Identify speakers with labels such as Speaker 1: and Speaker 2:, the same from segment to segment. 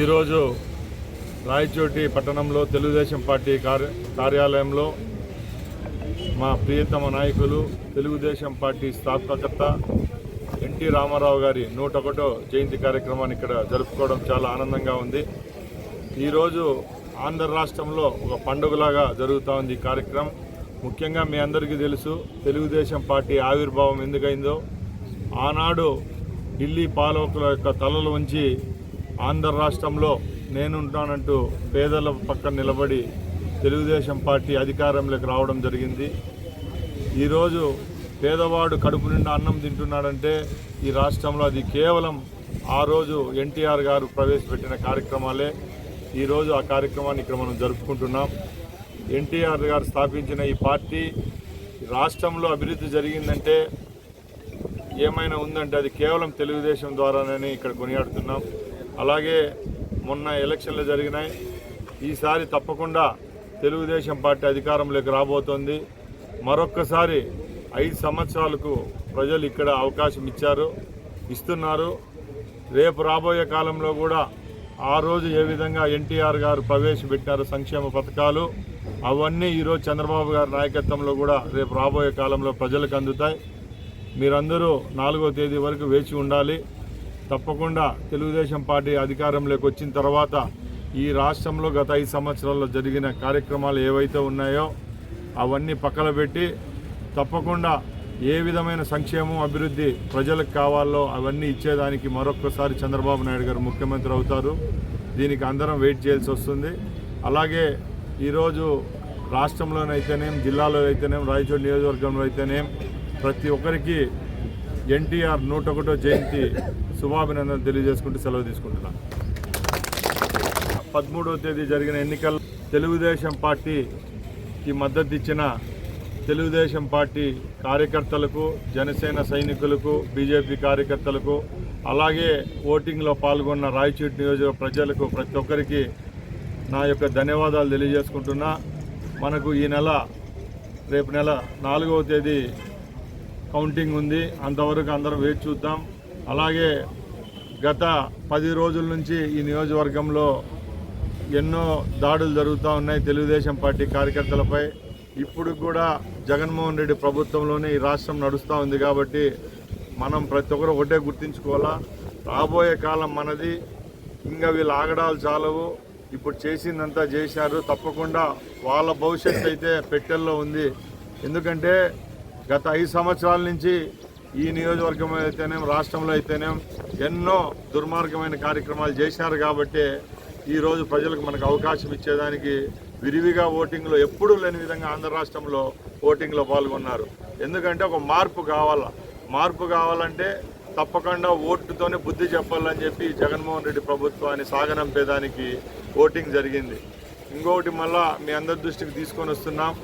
Speaker 1: ఈరోజు రాయచోటి పట్టణంలో తెలుగుదేశం పార్టీ కార్య కార్యాలయంలో మా ప్రియతమ నాయకులు తెలుగుదేశం పార్టీ స్థాపకర్త ఎన్టీ రామారావు గారి నూట ఒకటో జయంతి కార్యక్రమాన్ని ఇక్కడ జరుపుకోవడం చాలా ఆనందంగా ఉంది. ఈరోజు ఆంధ్ర రాష్ట్రంలో ఒక పండుగలాగా జరుగుతూ ఉంది ఈ కార్యక్రమం. ముఖ్యంగా మీ అందరికీ తెలుసు తెలుగుదేశం పార్టీ ఆవిర్భావం ఎందుకైందో. ఆనాడు ఢిల్లీ పాలకుల యొక్క తలలు ఉంచి ఆంధ్ర రాష్ట్రంలో నేనుంటానంటూ పేదల పక్కన నిలబడి తెలుగుదేశం పార్టీ అధికారంలోకి రావడం జరిగింది. ఈరోజు పేదవాడు కడుపు నిండా అన్నం తింటున్నాడంటే ఈ రాష్ట్రంలో అది కేవలం ఆ రోజు ఎన్టీఆర్ గారు ప్రవేశపెట్టిన కార్యక్రమాలే. ఈరోజు ఆ కార్యక్రమాన్ని ఇక్కడ మనం జరుపుకుంటున్నాం. ఎన్టీఆర్ గారు స్థాపించిన ఈ పార్టీ రాష్ట్రంలో అభివృద్ధి జరిగిందంటే ఏమైనా ఉందంటే అది కేవలం తెలుగుదేశం ద్వారానే ఇక్కడ కొనియాడుతున్నాం. అలాగే మొన్న ఎలక్షన్లు జరిగినాయి. ఈసారి తప్పకుండా తెలుగుదేశం పార్టీ అధికారంలోకి రాబోతోంది. మరొక్కసారి ఐదు సంవత్సరాలకు ప్రజలు ఇక్కడ అవకాశం ఇచ్చారు ఇస్తున్నారు. రేపు రాబోయే కాలంలో కూడా ఆ రోజు ఏ విధంగా ఎన్టీఆర్ గారు ప్రవేశపెట్టారు సంక్షేమ పథకాలు అవన్నీ ఈరోజు చంద్రబాబు గారి నాయకత్వంలో కూడా రేపు రాబోయే కాలంలో ప్రజలకు అందుతాయి. మీరందరూ నాలుగో తేదీ వరకు వేచి ఉండాలి. తప్పకుండా తెలుగుదేశం పార్టీ అధికారంలోకి వచ్చిన తర్వాత ఈ రాష్ట్రంలో గత ఐదు సంవత్సరాల్లో జరిగిన కార్యక్రమాలు ఏవైతే ఉన్నాయో అవన్నీ పక్కన పెట్టి తప్పకుండా ఏ విధమైన సంక్షేమం అభివృద్ధి ప్రజలకు కావాలో అవన్నీ ఇచ్చేదానికి మరొక్కసారి చంద్రబాబు నాయుడు గారు ముఖ్యమంత్రి అవుతారు. దీనికి అందరం వెయిట్ చేయాల్సి వస్తుంది. అలాగే ఈరోజు రాష్ట్రంలోనైతేనేం జిల్లాలో అయితేనేం రాయచోటి నియోజకవర్గంలో అయితేనేం ప్రతి ఒక్కరికి ఎన్టీఆర్ నూట ఒకటో జయంతి శుభాభినందనలు తెలియజేసుకుంటూ సెలవు తీసుకుంటున్నాను. పదమూడవ తేదీ జరిగిన ఎన్నికల్లో తెలుగుదేశం పార్టీకి మద్దతు ఇచ్చిన తెలుగుదేశం పార్టీ కార్యకర్తలకు జనసేన సైనికులకు బీజేపీ కార్యకర్తలకు అలాగే ఓటింగ్లో పాల్గొన్న రాయచూటి నియోజక ప్రజలకు ప్రతి ఒక్కరికి నా యొక్క ధన్యవాదాలు తెలియజేసుకుంటున్నా. మనకు ఈ నెల రేపు నెల నాలుగవ తేదీ కౌంటింగ్ ఉంది. అంతవరకు అందరం వేచి చూద్దాం. అలాగే గత పది రోజుల నుంచి ఈ నియోజకవర్గంలో ఎన్నో దాడులు జరుగుతూ ఉన్నాయి తెలుగుదేశం పార్టీ కార్యకర్తలపై. ఇప్పుడు కూడా జగన్మోహన్ రెడ్డి ప్రభుత్వంలోనే ఈ రాష్ట్రం నడుస్తూ ఉంది కాబట్టి మనం ప్రతి ఒక్కరు ఒకటే గుర్తించుకోవాలా. రాబోయే కాలం మనది. ఇంకా వీళ్ళు ఆగడాలు చాలవు. ఇప్పుడు చేసిందంతా చేశారు. తప్పకుండా వాళ్ళ భవిష్యత్తు అయితే పెట్టెల్లో ఉంది. ఎందుకంటే గత ఐదు సంవత్సరాల నుంచి ఈ నియోజకవర్గం అయితేనేం రాష్ట్రంలో అయితేనేం ఎన్నో దుర్మార్గమైన కార్యక్రమాలు చేశారు కాబట్టి ఈరోజు ప్రజలకు మనకు అవకాశం ఇచ్చేదానికి విరివిగా ఓటింగ్లో ఎప్పుడూ లేని విధంగా ఆంధ్ర రాష్ట్రంలో ఓటింగ్లో పాల్గొన్నారు. ఎందుకంటే ఒక మార్పు కావాల? మార్పు కావాలంటే తప్పకుండా ఓటుతోనే బుద్ధి చెప్పాలని చెప్పి జగన్మోహన్ రెడ్డి ప్రభుత్వాన్ని సాగనంపేదానికి ఓటింగ్ జరిగింది. ఇంకొకటి మళ్ళా మీ అందరి దృష్టికి తీసుకొని వస్తున్నాం.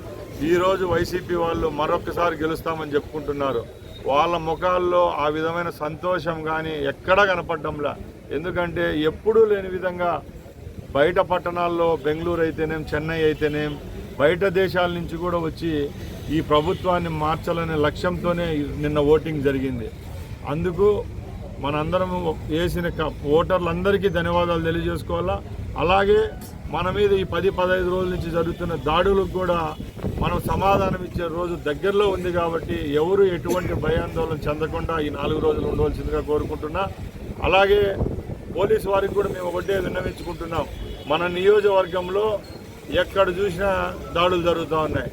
Speaker 1: ఈరోజు వైసీపీ వాళ్ళు మరొకసారి గెలుస్తామని చెప్పుకుంటున్నారు. వాళ్ళ ముఖాల్లో ఆ విధమైన సంతోషం కానీ ఎక్కడా కనపడడంలా. ఎందుకంటే ఎప్పుడూ లేని విధంగా బయట పట్టణాల్లో బెంగళూరు అయితేనేం చెన్నై అయితేనేం బయట దేశాల నుంచి కూడా వచ్చి ఈ ప్రభుత్వాన్ని మార్చాలనే లక్ష్యంతోనే నిన్న ఓటింగ్ జరిగింది. అందుకు మనందరం వేసిన క- ఓటర్లందరికీ ధన్యవాదాలు తెలియజేసుకోవాలా? అలాగే మన మీద ఈ పది పదహైదు రోజుల నుంచి జరుగుతున్న దాడులకు కూడా మనం సమాధానం ఇచ్చే రోజు దగ్గరలో ఉంది కాబట్టి ఎవరు ఎటువంటి భయాందోళన చెందకుండా ఈ నాలుగు రోజులు ఉండవలసిందిగా కోరుకుంటున్నా. అలాగే పోలీస్ వారికి కూడా మేము ఒకటే విన్నవించుకుంటున్నాం. మన నియోజకవర్గంలో ఎక్కడ చూసినా దాడులు జరుగుతూ ఉన్నాయి.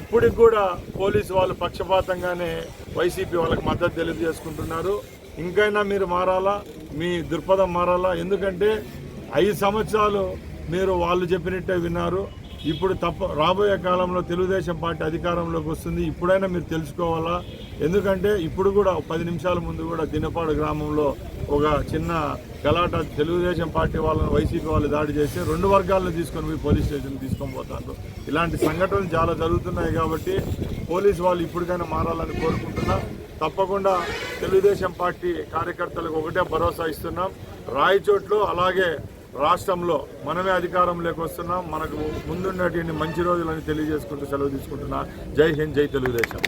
Speaker 1: ఇప్పటికి కూడా పోలీసు వాళ్ళు పక్షపాతంగానే వైసీపీ వాళ్ళకి మద్దతు తెలియజేసుకుంటున్నారు. ఇంకైనా మీరు మారాలా? మీ దృక్పథం మారాలా? ఎందుకంటే ఐదు సంవత్సరాలు మీరు వాళ్ళు చెప్పినట్టే విన్నారు. ఇప్పుడు తప్ప రాబోయే కాలంలో తెలుగుదేశం పార్టీ అధికారంలోకి వస్తుంది. ఇప్పుడైనా మీరు తెలుసుకోవాలా? ఎందుకంటే ఇప్పుడు కూడా పది నిమిషాల ముందు కూడా దినపాడు గ్రామంలో ఒక చిన్న గలాట తెలుగుదేశం పార్టీ వాళ్ళని వైసీపీ వాళ్ళు దాడి చేసి రెండు వర్గాలను తీసుకొని పోయి పోలీస్ స్టేషన్ తీసుకొని పోతారు ఇలాంటి సంఘటనలు చాలా జరుగుతున్నాయి కాబట్టి పోలీసు వాళ్ళు ఇప్పటికైనా మారాలని కోరుకుంటున్నా. తప్పకుండా తెలుగుదేశం పార్టీ కార్యకర్తలకు ఒకటే భరోసా ఇస్తున్నాం. రాయచోట్లో అలాగే రాష్ట్రంలో మనమే అధికారంలోకి వస్తున్నాం మనకు ముందున్నటువంటి మంచి రోజులని తెలియజేసుకుంటూ సెలవు తీసుకుంటున్నా. జై హింద్ జై తెలుగుదేశం.